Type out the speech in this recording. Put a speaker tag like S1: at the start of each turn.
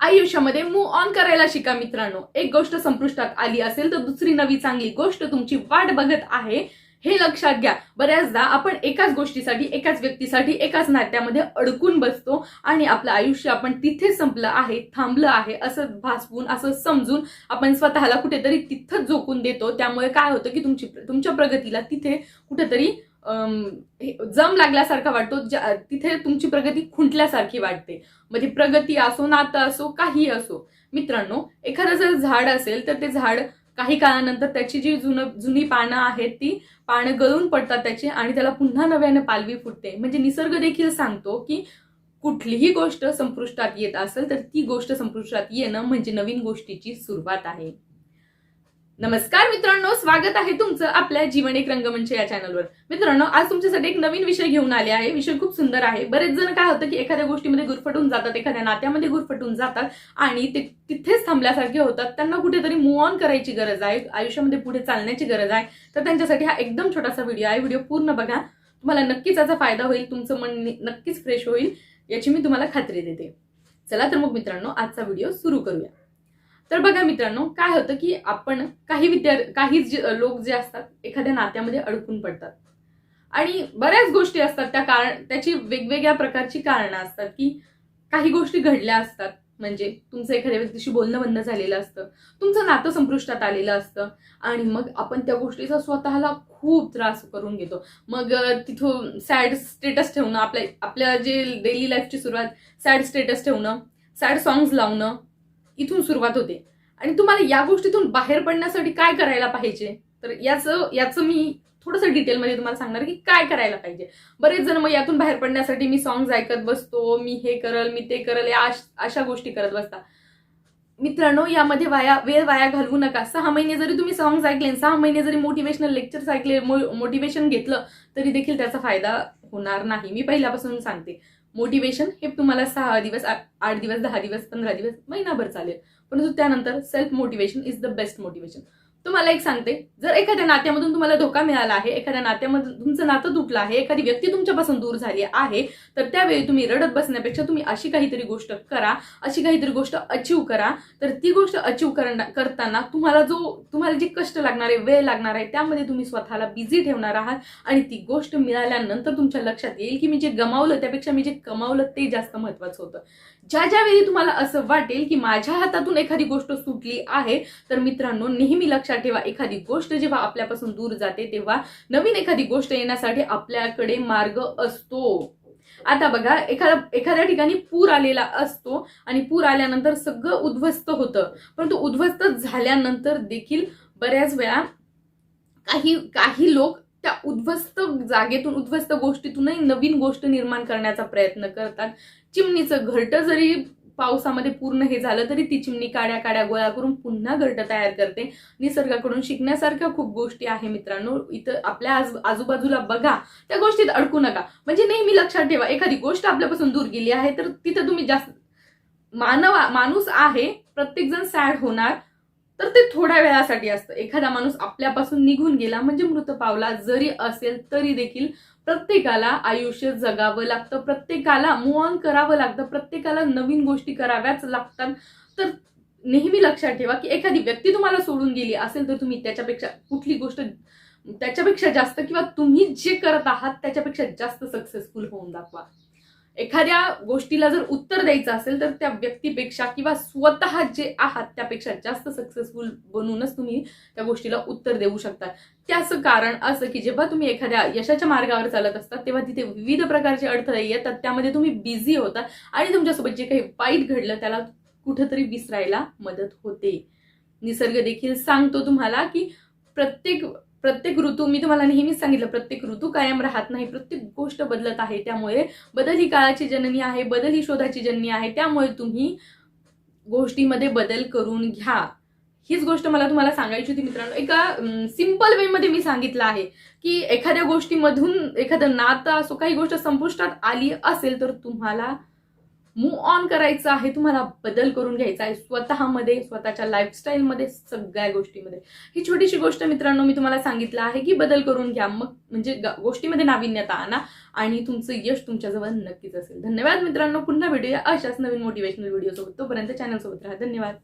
S1: आयुष्यामध्ये move on करायला शिका मित्रांनो. एक गोष्ट संपुष्टात आली असेल तर दुसरी नवी चांगली गोष्ट तुमची वाट बघत आहे हे लक्षात घ्या. बऱ्याचदा आपण एकाच गोष्टीसाठी एकाच व्यक्तीसाठी एकाच नात्यामध्ये अडकून बसतो आणि आपलं आयुष्य आपण तिथे संपलं आहे थांबलं आहे असं भासवून असं समजून आपण स्वतःला कुठेतरी तिथंच झोकून देतो. त्यामुळे काय होतं की तुमची तुमच्या प्रगतीला तिथे कुठेतरी जम लागल्यासारखा वाटतो ज्या- तिथे तुमची प्रगती खुंटल्यासारखी वाटते. मग ती प्रगती असो नातं असो काही असो. मित्रांनो एखादं जर झाड असेल तर ते झाड काही काळानंतर त्याची जी जुन जुनी पानं आहेत ती पानं गळून पडतात त्याची आणि त्याला पुन्हा नव्याने पालवी फुटते. म्हणजे निसर्ग देखील सांगतो की कुठलीही गोष्ट संपुष्टात येत असेल तर ती गोष्ट संपुष्टात येणं म्हणजे नवीन गोष्टीची सुरुवात आहे. नमस्कार मित्रांनो स्वागत आहे तुमचं आपल्या जीवन एक रंगमंच या चॅनलवर मित्रांनो आज तुमच्यासाठी एक नवीन विषय घेऊन आले आहे. विषय खूप सुंदर आहे. बरेच जण काय होतं की एखाद्या गोष्टीमध्ये गुरफटून जातात एखाद्या नात्यामध्ये गुरफटून जातात आणि ते तिथेच थांबल्यासारखे होतात. त्यांना कुठेतरी मूव ऑन करायची गरज आहे आयुष्यामध्ये पुढे चालण्याची गरज आहे. तर त्यांच्यासाठी हा एकदम छोटासा व्हिडिओ आहे. व्हिडिओ पूर्ण बघा. तुम्हाला नक्कीच याचा फायदा होईल तुमचं मन नक्कीच फ्रेश होईल याची मी तुम्हाला खात्री देते. चला तर मग मित्रांनो आजचा व्हिडिओ सुरू करूया. तर बघा मित्रांनो काय होतं की आपण काही विद्यार्थी काही लोक जे असतात एखाद्या नात्यामध्ये अडकून पडतात. आणि बऱ्याच गोष्टी असतात त्या कारण त्याची वेगवेगळ्या प्रकारची कारणं असतात की काही गोष्टी घडल्या असतात. म्हणजे तुमचं एखाद्या व्यक्तीशी बोलणं बंद झालेलं असतं. तुमचं नातं संपुष्टात आलेलं असतं. आणि मग आपण त्या गोष्टीचा स्वतःला खूप त्रास करून घेतो. मग तिथून सॅड स्टेटस ठेवणं आपल्या आपल्या जे डेली लाईफची सुरुवात सॅड स्टेटस ठेवणं सॅड सॉंग्स लावणं इथून सुरुवात होते. आणि तुम्हाला या गोष्टीतून बाहेर पडण्यासाठी काय करायला पाहिजे? तर याचं याचं मी थोडंसं डिटेलमध्ये तुम्हाला सांगणार की काय करायला पाहिजे. बरेच जण मग यातून बाहेर पडण्यासाठी मी सॉंग्स ऐकत बसतो मी हे करल मी ते करल या अश- अशा गोष्टी करत बसता मित्रांनो यामध्ये वाया वेळ वाया घालवू नका. सहा महिने जरी तुम्ही सॉंग्स ऐकले सहा महिने जरी मोटिवेशनल लेक्चर्स ऐकले मोटिवेशन घेतलं तरी देखील त्याचा फायदा होणार नाही. मी पहिल्यापासून सांगते. मोटिवेशन हे तुम्हाला सहा दिवस आठ दिवस दहा दिवस पंधरा दिवस महिनाभर चालेल. परंतु त्यानंतर self motivation is the best motivation तुम्हाला एक सांगते. जर एखाद्या नात्यामधून तुम्हाला धोका मिळाला आहे एखाद्या नात्यामधून तुमचं नातं तुटलं आहे एखादी व्यक्ती तुमच्यापासून दूर झाली आहे तर त्यावेळी तुम्ही रडत बसण्यापेक्षा तुम्ही अशी काहीतरी गोष्ट करा अशी काहीतरी गोष्ट अचीव करा. तर ती गोष्ट अचीव करताना तुम्हाला जो तुम्हाला जे कष्ट लागणार आहे वेळ लागणार आहे त्यामध्ये तुम्ही स्वतःला बिझी ठेवणार आहात आणि ती गोष्ट मिळाल्यानंतर तुमच्या लक्षात येईल की मी जे गमावलं त्यापेक्षा मी जे कमावलं ते जास्त महत्वाचं होतं. ज्या ज्या वेळी तुम्हाला असं वाटेल की माझ्या हातातून एखादी गोष्ट सुटली आहे तर मित्रांनो नेहमी लक्षात ठेवा एखादी गोष्ट जेव्हा आपल्यापासून दूर जाते तेव्हा नवीन एखादी गोष्ट येण्यासाठी आपल्याकडे मार्ग असतो. आता बघा एखादा एखाद्या ठिकाणी पूर आलेला असतो आणि पूर आल्यानंतर सगळं उद्ध्वस्त होतं. परंतु उद्ध्वस्त झाल्यानंतर देखील बऱ्याच वेळा काही काही लोक त्या उद्ध्वस्त जागेतून उद्ध्वस्त गोष्टीतूनही नवीन गोष्ट निर्माण करण्याचा प्रयत्न करतात. चिमणीचं घरटं जरी पावसामध्ये पूर्ण हे झालं तरी ती चिमणी काड्या काड्या गोळा करून पुन्हा घरटं तयार करते. निसर्गाकडून शिकण्यासारख्या खूप गोष्टी आहे मित्रांनो. इथं आपल्या आज आजूबाजूला बघा त्या गोष्टीत अडकू नका. म्हणजे नेहमी लक्षात ठेवा एखादी गोष्ट आपल्यापासून दूर गेली आहे तर तिथं तुम्ही जास्त मानवा माणूस आहे प्रत्येकजण सॅड होणार. तर ते थोड्या वेळासाठी असतं. एखादा माणूस आपल्यापासून निघून गेला म्हणजे मृत पावला जरी असेल तरी देखील प्रत्येकाला आयुष्य जगावं लागतं प्रत्येकाला मूव करावं लागतं प्रत्येकाला नवीन गोष्टी कराव्याच लागतात. तर नेहमी लक्षात ठेवा की एखादी व्यक्ती तुम्हाला सोडून गेली असेल तर तुम्ही त्याच्यापेक्षा कुठली गोष्ट त्याच्यापेक्षा जास्त किंवा तुम्ही जे करत आहात त्याच्यापेक्षा जास्त सक्सेसफुल होऊन दाखवा. एखाद्या गोष्टीला जर उत्तर द्यायचं असेल तर त्या व्यक्तीपेक्षा किंवा स्वतः जे आहात त्यापेक्षा जास्त सक्सेसफुल बनूनच तुम्ही त्या गोष्टीला उत्तर देऊ शकता. त्याचं कारण असं की जेव्हा तुम्ही एखाद्या यशाच्या मार्गावर चालत असतात तेव्हा तिथे विविध प्रकारचे अडथळे येतात त्यामध्ये तुम्ही बिझी होता आणि तुमच्यासोबत जे काही वाईट घडलं त्याला कुठंतरी विसरायला मदत होते. निसर्ग देखील सांगतो तुम्हाला की प्रत्येक प्रत्येक ऋतू मी तुम्हाला नेहमीच सांगितलं प्रत्येक ऋतू कायम राहत नाही प्रत्येक गोष्ट बदलत आहे. त्यामुळे बदल ही काळाची जननी आहे बदल ही शोधाची जननी आहे. त्यामुळे तुम्ही गोष्टीमध्ये बदल करून घ्या. हीच गोष्ट मला तुम्हाला सांगायची होती मित्रांनो. एका सिंपल वेमध्ये मी सांगितलं आहे की एखाद्या गोष्टीमधून एखादं नातं असो काही गोष्ट संपुष्टात आली असेल तर तुम्हाला मूव ऑन करायचं आहे तुम्हाला बदल करून घ्यायचा आहे. स्वतःमध्ये स्वतःच्या लाईफस्टाईलमध्ये सगळ्या गोष्टीमध्ये. ही छोटीशी गोष्ट मित्रांनो मी तुम्हाला सांगितलं आहे की बदल करून घ्या. मग म्हणजे ग- गोष्टीमध्ये नाविन्यता आणा आणि तुमचं यश तुमच्याजवळ नक्कीच असेल. धन्यवाद मित्रांनो. पुन्हा भेटूया अशाच नवीन मोटिवेशनल व्हिडिओ सोबत. तोपर्यंत चॅनल सोबत राहा. धन्यवाद.